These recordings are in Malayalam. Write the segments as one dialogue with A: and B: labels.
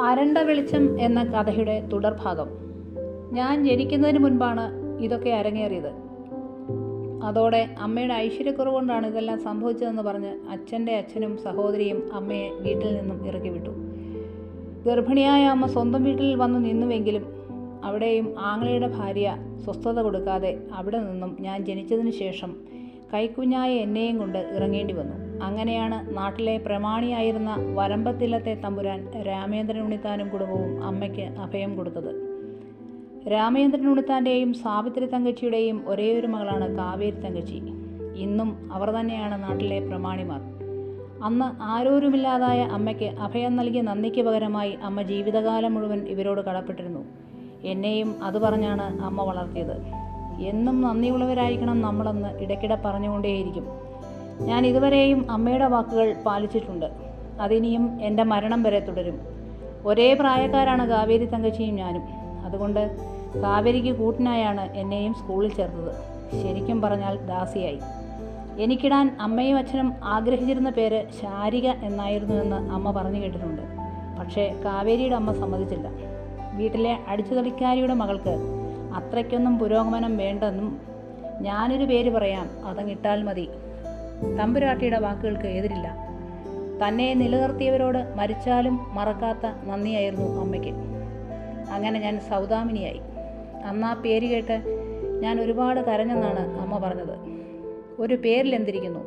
A: അരണ്ട വെളിച്ചം എന്ന കഥയുടെ തുടർഭാഗം. ഞാൻ ജനിക്കുന്നതിന് മുൻപാണ് ഇതൊക്കെ അരങ്ങേറിയത്. അതോടെ അമ്മയുടെ ഐശ്വര്യക്കുറവ് കൊണ്ടാണ് ഇതെല്ലാം സംഭവിച്ചതെന്ന് പറഞ്ഞ് അച്ഛന്റെ അച്ഛനും സഹോദരിയും അമ്മയെ വീട്ടിൽ നിന്നും ഇറക്കി വിട്ടു ഗർഭിണിയായ അമ്മ സ്വന്തം വീട്ടിൽ വന്ന് നിന്നുവെങ്കിലും അവിടെയും ആങ്ങളയുടെ ഭാര്യ സ്വസ്ഥത കൊടുക്കാതെ അവിടെ നിന്നും ഞാൻ ജനിച്ചതിന് ശേഷം കൈക്കുഞ്ഞായ എന്നെയും കൊണ്ട് ഇറങ്ങേണ്ടി വന്നു. അങ്ങനെയാണ് നാട്ടിലെ പ്രമാണിയായിരുന്ന വരമ്പത്തില്ലത്തെ തമ്പുരാൻ രാമേന്ദ്രൻ ഉണ്ണിത്താനും കുടുംബവും അമ്മയ്ക്ക് അഭയം കൊടുത്തത്. രാമേന്ദ്രൻ ഉണ്ണിത്താന്റെയും സാവിത്രി തങ്കച്ചിയുടെയും ഒരേയൊരു മകളാണ് കാവേരി തങ്കച്ചി. ഇന്നും അവർ തന്നെയാണ് നാട്ടിലെ പ്രമാണിമാർ. അന്ന് ആരോരുമില്ലാതായ അമ്മയ്ക്ക് അഭയം നൽകിയ നന്ദിക്ക് പകരമായി അമ്മ ജീവിതകാലം മുഴുവൻ ഇവരോട് കടപ്പെട്ടിരുന്നു. എന്നെയും അത് പറഞ്ഞാണ് അമ്മ വളർത്തിയത്. എന്നും നന്ദിയുള്ളവരായിരിക്കണം നമ്മളെന്ന് ഇടയ്ക്കിടെ പറഞ്ഞുകൊണ്ടേയിരിക്കും. ഞാൻ ഇതുവരെയും അമ്മയുടെ വാക്കുകൾ പാലിച്ചിട്ടുണ്ട്. അതിനിയും എന്റെ മരണം വരെ തുടരും. ഒരേ പ്രായക്കാരാണ് കാവേരി തങ്കച്ചിയും ഞാനും. അതുകൊണ്ട് കാവേരിക്ക് കൂട്ടിനായാണ് എന്നെയും സ്കൂളിൽ ചേർത്തത്. ശരിക്കും പറഞ്ഞാൽ ദാസിയായി. എനിക്കിടാൻ അമ്മയും അച്ഛനും ആഗ്രഹിച്ചിരുന്ന പേര് ശാരിക എന്നായിരുന്നുവെന്ന് അമ്മ പറഞ്ഞു കേട്ടിട്ടുണ്ട്. പക്ഷേ കാവേരിയുടെ അമ്മ സമ്മതിച്ചില്ല. വീട്ടിലെ അടിച്ചുതളിക്കാരിയുടെ മകൾക്ക് അത്രയ്ക്കൊന്നും പുരോഗമനം വേണ്ടെന്നും ഞാനൊരു പേര് പറയാം അതങ്ങിട്ടാൽ മതി. തമ്പുരാട്ടിയുടെ വാക്കുകൾക്ക് എതിരില്ല. തന്നെ നിലനിർത്തിയവരോട് മരിച്ചാലും മറക്കാത്ത നന്ദിയായിരുന്നു അമ്മയ്ക്ക്. അങ്ങനെ ഞാൻ സൗദാമിനിയായി. അന്ന് പേര് കേട്ട് ഞാൻ ഒരുപാട് കരഞ്ഞെന്നാണ് അമ്മ പറഞ്ഞത്. ഒരു പേരിൽ എന്തിരിക്കുന്നു?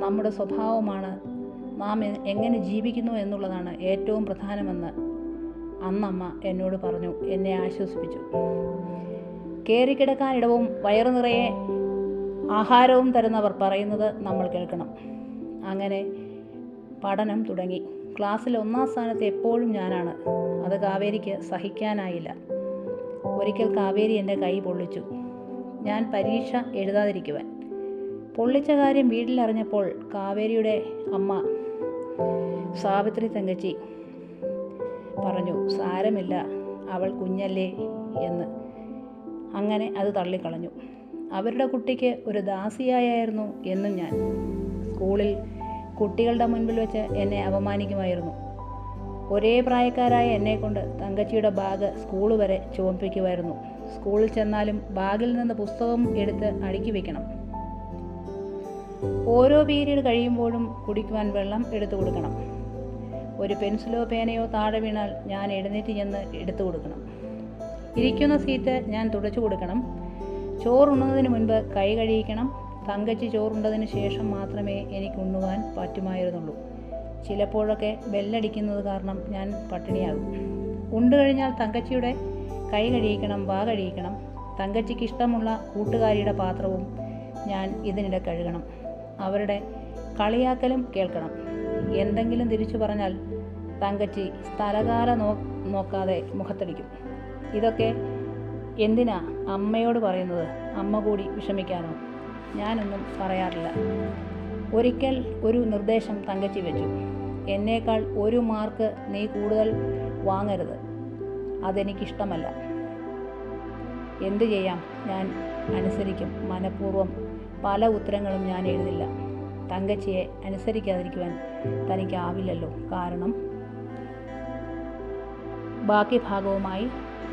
A: നമ്മുടെ സ്വഭാവമാണ് നാം എങ്ങനെ ജീവിക്കുന്നു എന്നുള്ളതാണ് ഏറ്റവും പ്രധാനമെന്ന് അന്നമ്മ എന്നോട് പറഞ്ഞു. എന്നെ ആശ്വസിപ്പിച്ചു. കയറിക്കിടക്കാനിടവും വയറു നിറയെ ആഹാരവും തരുന്നവർ പറയുന്നത് നമ്മൾ കേൾക്കണം. അങ്ങനെ പഠനം തുടങ്ങി. ക്ലാസ്സിൽ ഒന്നാം സ്ഥാനത്ത് എപ്പോഴും ഞാനാണ്. അത് കാവേരിക്ക് സഹിക്കാനായില്ല. ഒരിക്കൽ കാവേരി എന്റെ കൈ പൊള്ളിച്ചു. ഞാൻ പരീക്ഷ എഴുതാതിരിക്കുവാൻ. പൊള്ളിച്ച കാര്യം വീട്ടിലറിഞ്ഞപ്പോൾ കാവേരിയുടെ അമ്മ സാവിത്രി തങ്കച്ചി പറഞ്ഞു സാരമില്ല അവൾ കുഞ്ഞല്ലേ എന്ന്. അങ്ങനെ അത് തള്ളിക്കളഞ്ഞു. അവരുടെ കുട്ടിക്ക് ഒരു ദാസിയായിരുന്നു എന്നും ഞാൻ. സ്കൂളിൽ കുട്ടികളുടെ മുൻപിൽ വെച്ച് എന്നെ അപമാനിക്കുമായിരുന്നു. ഒരേ പ്രായക്കാരായ എന്നെക്കൊണ്ട് തങ്കച്ചിയുടെ ബാഗ് സ്കൂൾ വരെ ചുവപ്പിക്കുമായിരുന്നു സ്കൂളിൽ ചെന്നാലും ബാഗിൽ നിന്ന് പുസ്തകം എടുത്ത് അടുക്കി വെക്കണം. ഓരോ പീരീഡ് കഴിയുമ്പോഴും കുടിക്കുവാൻ വെള്ളം എടുത്തു കൊടുക്കണം. ഒരു പെൻസിലോ പേനയോ താഴെ വീണാൽ ഞാൻ എഴുന്നേറ്റ് ചെന്ന് എടുത്തു കൊടുക്കണം. ഇരിക്കുന്ന സീറ്റ് ഞാൻ തുടച്ചു കൊടുക്കണം. ചോറുണ്ണുന്നതിന് മുൻപ് കൈ കഴിയിക്കണം തങ്കച്ചി ചോറുണ്ടതിന് ശേഷം മാത്രമേ എനിക്ക് ഉണ്ണുവാൻ പറ്റുമായിരുന്നുള്ളൂ. ചിലപ്പോഴൊക്കെ ബെല്ലടിക്കുന്നത് കാരണം ഞാൻ പട്ടിണിയാകും. ഉണ്ടു കഴിഞ്ഞാൽ തങ്കച്ചിയുടെ കൈ കഴിയിക്കണം വാ കഴിയിക്കണം തങ്കച്ചിക്ക് ഇഷ്ടമുള്ള കൂട്ടുകാരിയുടെ പാത്രവും ഞാൻ ഇതിനിടെ കഴുകണം. അവരുടെ കളിയാക്കലും കേൾക്കണം. എന്തെങ്കിലും തിരിച്ചു പറഞ്ഞാൽ തങ്കച്ചി സ്ഥലകാല നോ നോക്കാതെ മുഖത്തടിക്കും. ഇതൊക്കെ എന്തിനാ അമ്മയോട് പറയുന്നത്? അമ്മ കൂടി വിഷമിക്കാനോ? ഞാനൊന്നും പറയാറില്ല. ഒരിക്കൽ ഒരു നിർദ്ദേശം തങ്കച്ചി വെച്ചു. എന്നേക്കാൾ ഒരു മാർക്ക് നീ കൂടുതൽ വാങ്ങരുത്. അതെനിക്കിഷ്ടമല്ല. എന്തു ചെയ്യാം? ഞാൻ അനുസരിക്കും. മനഃപൂർവം പല ഉത്തരങ്ങളും ഞാൻ എഴുതില്ല. തങ്കച്ചിയെ അനുസരിക്കാതിരിക്കുവാൻ തനിക്കാവില്ലല്ലോ. കാരണം ബാക്കി ഭാഗവുമായി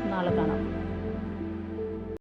A: നാളെ കാണാം.